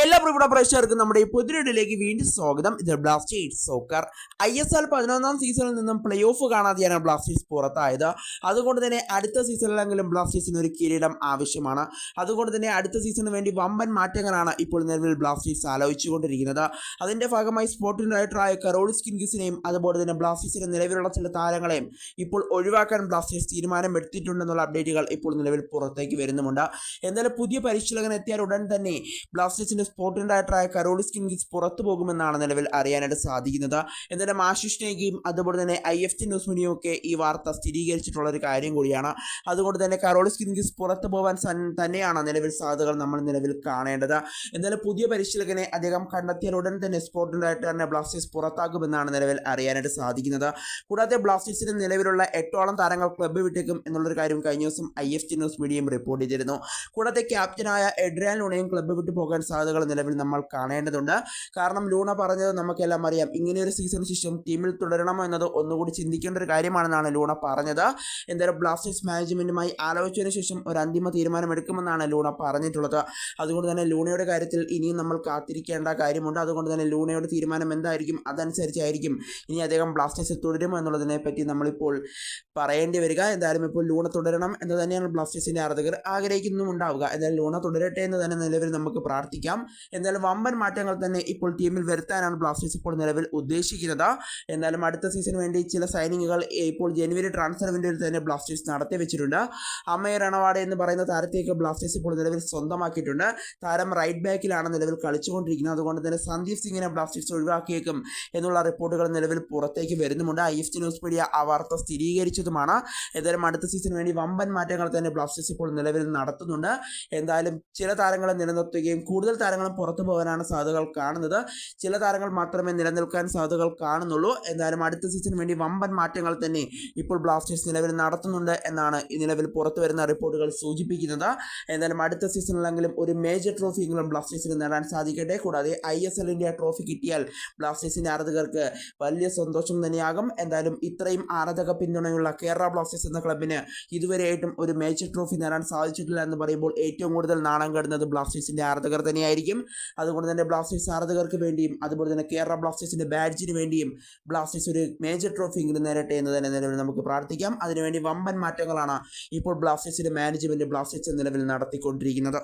എല്ലാ പ്രിയപ്പെട്ട പ്രേക്ഷകർക്കും നമ്മുടെ ഈ പുതിയൊടിലേക്ക് വീണ്ടും സ്വാഗതം. ഇത് Blasters soccer I S L പതിനൊന്നാം സീസണിൽ നിന്നും പ്ലേ ഓഫ് കാണാതെയാണ് ബ്ലാസ്റ്റേഴ്സ് പുറത്തായത്. അതുകൊണ്ട് തന്നെ അടുത്ത സീസണിലെങ്കിലും ബ്ലാസ്റ്റേഴ്സിന് ഒരു കിരീടം ആവശ്യമാണ്. അതുകൊണ്ട് തന്നെ അടുത്ത സീസണിന് വേണ്ടി വമ്പൻ മാറ്റങ്ങളാണ് ഇപ്പോൾ നിലവിൽ ബ്ലാസ്റ്റേഴ്സ് ആലോചിച്ചുകൊണ്ടിരിക്കുന്നത്. അതിന്റെ ഭാഗമായി സ്പോർട്ടിംഗ് ഡയറക്ടറായ കരോളിസ് സ്കിൻഗിസിനെയും അതുപോലെ തന്നെ ബ്ലാസ്റ്റേഴ്സിന്റെ നിലവിലുള്ള ചില താരങ്ങളെയും ഇപ്പോൾ ഒഴിവാക്കാൻ ബ്ലാസ്റ്റേഴ്സ് തീരുമാനം എടുത്തിട്ടുണ്ടെന്നുള്ള അപ്ഡേറ്റുകൾ ഇപ്പോൾ നിലവിൽ പുറത്തേക്ക് വരുന്നുമുണ്ട്. എന്നാലും പുതിയ പരിശീലകൻ എത്തിയാൽ ഉടൻ തന്നെ ബ്ലാസ്റ്റേഴ്സിന്റെ സ്പോർട്ടിംഗ് ഡയറക്ടറായ കരോളിസ് കിൻഗിസ് പുറത്തു പോകുമെന്നാണ് നിലവിൽ അറിയാനായിട്ട് സാധിക്കുന്നത്. എന്നാലും ആശിഷ് നേഗിയും അതുപോലെ തന്നെ ഐ എഫ് ടി ന്യൂസ് മീഡിയയും ഒക്കെ ഈ വാർത്ത സ്ഥിരീകരിച്ചിട്ടുള്ള ഒരു കാര്യം കൂടിയാണ്. അതുകൊണ്ട് തന്നെ കരോളിസ് കിൻഗിസ് പുറത്തു പോകാൻ തന്നെയാണ് നിലവിൽ സാധ്യതകൾ നമ്മൾ നിലവിൽ കാണേണ്ടത്. എന്നാലും പുതിയ പരിശീലകനെ അദ്ദേഹം കണ്ടെത്തിയാൽ ഉടൻ തന്നെ സ്പോർട്ടിംഗ് ഡയറക്ടറിനെ ബ്ലാസ്റ്റേഴ്സ് പുറത്താക്കുമെന്നാണ് നിലവിൽ അറിയാനായിട്ട് സാധിക്കുന്നത്. കൂടാതെ ബ്ലാസ്റ്റേഴ്സിന് നിലവിലുള്ള എട്ടോളം താരങ്ങൾ ക്ലബ്ബ് വിട്ടേക്കും എന്നുള്ളൊരു കാര്യം കഴിഞ്ഞ ദിവസം ഐ എഫ് ടി ന്യൂസ് മീഡിയയും റിപ്പോർട്ട് ചെയ്തിരുന്നു. കൂടാതെ ക്യാപ്റ്റനായ എഡ്രിയാൻ ലൂണയും ക്ലബ്ബ് വിട്ടു പോകാൻ സാധ്യതകൾ നിലവിൽ നമ്മൾ കാണേണ്ടതുണ്ട്. കാരണം ലൂണ പറഞ്ഞത് നമുക്കെല്ലാം അറിയാം. ഇങ്ങനെയൊരു സീസൺ ശേഷം ടീമിൽ തുടരണമോ എന്നത് ഒന്നുകൂടി ചിന്തിക്കേണ്ട ഒരു കാര്യമാണെന്നാണ് ലൂണ പറഞ്ഞത്. എന്തായാലും ബ്ലാസ്റ്റേഴ്സ് മാനേജ്മെന്റുമായി ആലോചിച്ചതിന് ശേഷം ഒരു അന്തിമ തീരുമാനം എടുക്കുമെന്നാണ് ലൂണ പറഞ്ഞിട്ടുള്ളത്. അതുകൊണ്ട് തന്നെ ലൂണയുടെ കാര്യത്തിൽ ഇനിയും നമ്മൾ കാത്തിരിക്കേണ്ട കാര്യമുണ്ട്. അതുകൊണ്ട് തന്നെ ലൂണയുടെ തീരുമാനം എന്തായിരിക്കും? അതനുസരിച്ചായിരിക്കും ഇനി അദ്ദേഹം ബ്ലാസ്റ്റേഴ്സിൽ തുടരുമോ എന്നുള്ളതിനെ പറ്റി നമ്മളിപ്പോൾ പറയേണ്ടി വരിക. എന്തായാലും ഇപ്പോൾ ലൂണ തുടരണം എന്ന് തന്നെയാണ് ബ്ലാസ്റ്റേഴ്സിന്റെ ആരാധകർ ആഗ്രഹിക്കുന്നുണ്ടാവുക എന്തായാലും ലൂണ തുടരട്ടെ എന്ന് തന്നെ നിലവിൽ നമുക്ക് പ്രാർത്ഥിക്കാം. എന്തായാലും വമ്പൻ മാറ്റങ്ങൾ തന്നെ ഇപ്പോൾ ടീമിൽ വരുത്താനാണ് ബ്ലാസ്റ്റേഴ്സ് ഇപ്പോൾ നിലവിൽ ഉദ്ദേശിക്കുന്നത്. എന്നാലും അടുത്ത സീസണിന് വേണ്ടി ചില സൈനിങ്ങുകൾ ഇപ്പോൾ ജനുവരി ട്രാൻസ്ഫർ വിൻഡോയിൽ തന്നെ ബ്ലാസ്റ്റേഴ്സ് നടത്തി വെച്ചിട്ടുണ്ട്. അമയ രണവാടെ എന്ന് പറയുന്ന താരത്തേക്ക് ബ്ലാസ്റ്റേഴ്സ് ഇപ്പോൾ നിലവിൽ സ്വന്തമാക്കിയിട്ടുണ്ട്. താരം റൈറ്റ് ബാക്കിലാണ് നിലവിൽ കളിച്ചുകൊണ്ടിരിക്കുന്നത്. അതുകൊണ്ട് തന്നെ സന്ദീപ് സിംഗിനെ ബ്ലാസ്റ്റേഴ്സ് ഒഴിവാക്കിയേക്കും എന്നുള്ള റിപ്പോർട്ടുകൾ നിലവിൽ പുറത്തേക്ക് വരുന്നുമുണ്ട്. I F T news media ആ വാർത്ത സ്ഥിരീകരിച്ചതുമാണ്. എന്തായാലും അടുത്ത സീസണിന് വേണ്ടി വമ്പൻ മാറ്റങ്ങൾ തന്നെ ബ്ലാസ്റ്റേഴ്സ് ഇപ്പോൾ നിലവിൽ നടത്തുന്നുണ്ട്. എന്തായാലും ചില താരങ്ങളെ നിലനിർത്തുകയും കൂടുതൽ താരങ്ങളും പുറത്തു പോകാനാണ് സാധ്യതകൾ കാണുന്നത്. ചില താരങ്ങൾ മാത്രമേ നിലനിൽക്കാൻ സാധ്യതകൾ കാണുന്നുള്ളൂ. എന്തായാലും അടുത്ത സീസൺ വേണ്ടി വമ്പൻ മാറ്റങ്ങൾ തന്നെ ഇപ്പോൾ ബ്ലാസ്റ്റേഴ്സ് നിലവിൽ നടത്തുന്നുണ്ട് എന്നാണ് നിലവിൽ പുറത്തു വരുന്ന റിപ്പോർട്ടുകൾ സൂചിപ്പിക്കുന്നത്. എന്തായാലും അടുത്ത സീസണിലെങ്കിലും ഒരു മേജർ ട്രോഫിയെങ്കിലും ബ്ലാസ്റ്റേഴ്സിന് നേടാൻ സാധിക്കട്ടെ. കൂടാതെ ഐ എസ് എല്ലിന്റെ ട്രോഫി കിട്ടിയാൽ ബ്ലാസ്റ്റേഴ്സിന്റെ ആരാധകർക്ക് വലിയ സന്തോഷം തന്നെയാകും. എന്തായാലും ഇത്രയും ആരാധക പിന്തുണയുള്ള കേരള ബ്ലാസ്റ്റേഴ്സ് എന്ന ക്ലബിന് ഇതുവരെയായിട്ടും ഒരു മേജർ ട്രോഫി നേടാൻ സാധിച്ചിട്ടില്ല എന്ന് പറയുമ്പോൾ ഏറ്റവും കൂടുതൽ നാണം കെടുന്നത് ബ്ലാസ്റ്റേഴ്സിന്റെ ആരാധകർ തന്നെയായിരിക്കും അതുകൊണ്ട് തന്നെ ബ്ലാസ്റ്റേഴ്സ് ആരാധകർക്ക് വേണ്ടിയും അതുപോലെ തന്നെ കേരള ബ്ലാസ്റ്റേഴ്സിന്റെ ബാഡ്ജിന് വേണ്ടിയും ബ്ലാസ്റ്റേഴ്സ് ഒരു മേജർ ട്രോഫി എങ്കിലും നേരട്ടെ എന്ന് തന്നെ നിലവിൽ നമുക്ക് പ്രാർത്ഥിക്കാം. അതിനുവേണ്ടി വമ്പൻ മാറ്റങ്ങളാണ് ഇപ്പോൾ ബ്ലാസ്റ്റേഴ്സിന്റെ മാനേജ്മെന്റ് ബ്ലാസ്റ്റേഴ്സ് നിലവിൽ നടത്തിക്കൊണ്ടിരിക്കുന്നത്.